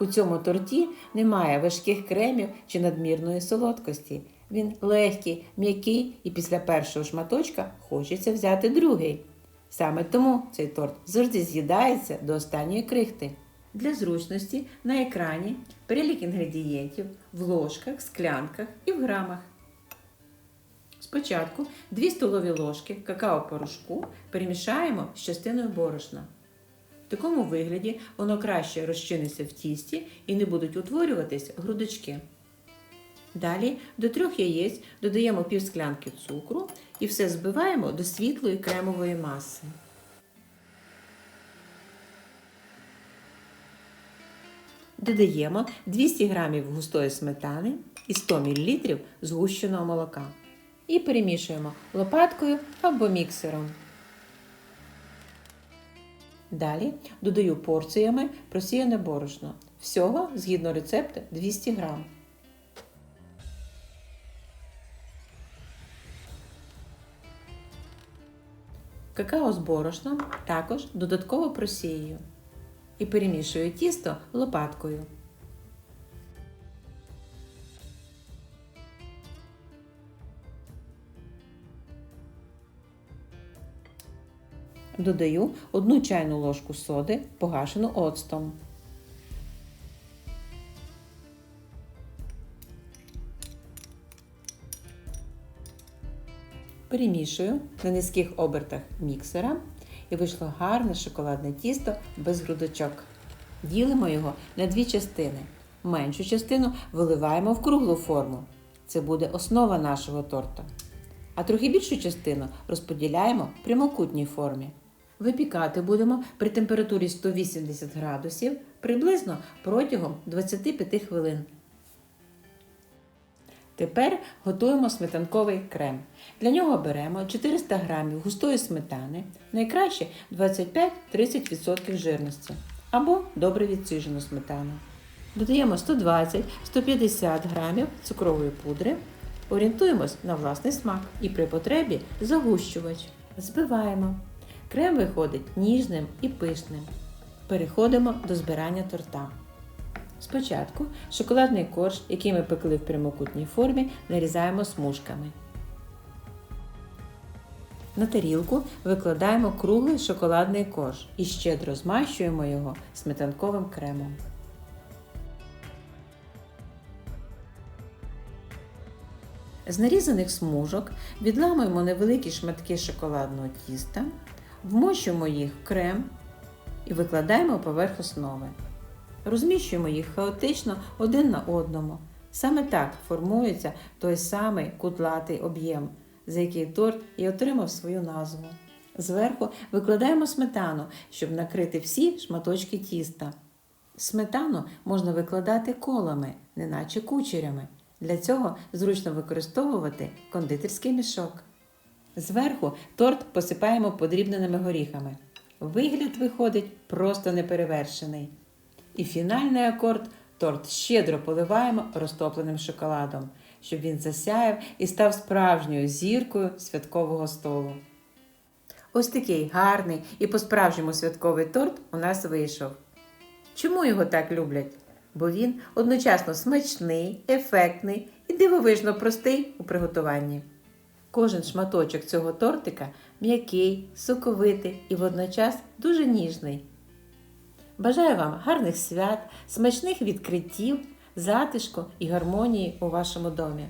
У цьому торті немає важких кремів чи надмірної солодкості. Він легкий, м'який і після першого шматочка хочеться взяти другий. Саме тому цей торт завжди з'їдається до останньої крихти. Для зручності на екрані перелік інгредієнтів в ложках, склянках і в грамах. Спочатку 2 столові ложки какао-порошку перемішаємо з частиною борошна. В такому вигляді воно краще розчиниться в тісті і не будуть утворюватись грудочки. Далі до трьох яєць додаємо пів склянки цукру і все збиваємо до світлої кремової маси. Додаємо 200 г густої сметани і 100 мл згущеного молока. І перемішуємо лопаткою або міксером. Далі додаю порціями просіяне борошно. Всього, згідно рецепту, 200 г. Какао з борошном також додатково просію і перемішую тісто лопаткою. Додаю одну чайну ложку соди, погашену оцтом. Перемішую на низьких обертах міксера і вийшло гарне шоколадне тісто без грудочок. Ділимо його на дві частини. Меншу частину виливаємо в круглу форму. Це буде основа нашого торта. А трохи більшу частину розподіляємо в прямокутній формі. Випікати будемо при температурі 180 градусів приблизно протягом 25 хвилин. Тепер готуємо сметанковий крем. Для нього беремо 400 г густої сметани, найкраще 25-30% жирності або добре відсіжену сметану. Додаємо 120-150 г цукрової пудри, орієнтуємось на власний смак і при потребі загущувач. Збиваємо. Крем виходить ніжним і пишним. Переходимо до збирання торта. Спочатку шоколадний корж, який ми пекли в прямокутній формі, нарізаємо смужками. На тарілку викладаємо круглий шоколадний корж і щедро змащуємо його сметанковим кремом. З нарізаних смужок відламуємо невеликі шматки шоколадного тіста, вмощуємо їх в крем і викладаємо поверх основи. Розміщуємо їх хаотично один на одному. Саме так формується той самий кудлатий об'єм, за який торт і отримав свою назву. Зверху викладаємо сметану, щоб накрити всі шматочки тіста. Сметану можна викладати колами, неначе кучерями. Для цього зручно використовувати кондитерський мішок. Зверху торт посипаємо подрібненими горіхами. Вигляд виходить просто неперевершений. І фінальний акорд торт щедро поливаємо розтопленим шоколадом, щоб він засяяв і став справжньою зіркою святкового столу. Ось такий гарний і по-справжньому святковий торт у нас вийшов. Чому його так люблять? Бо він одночасно смачний, ефектний і дивовижно простий у приготуванні. Кожен шматочок цього тортика м'який, соковитий і водночас дуже ніжний. Бажаю вам гарних свят, смачних відкриттів, затишку і гармонії у вашому домі.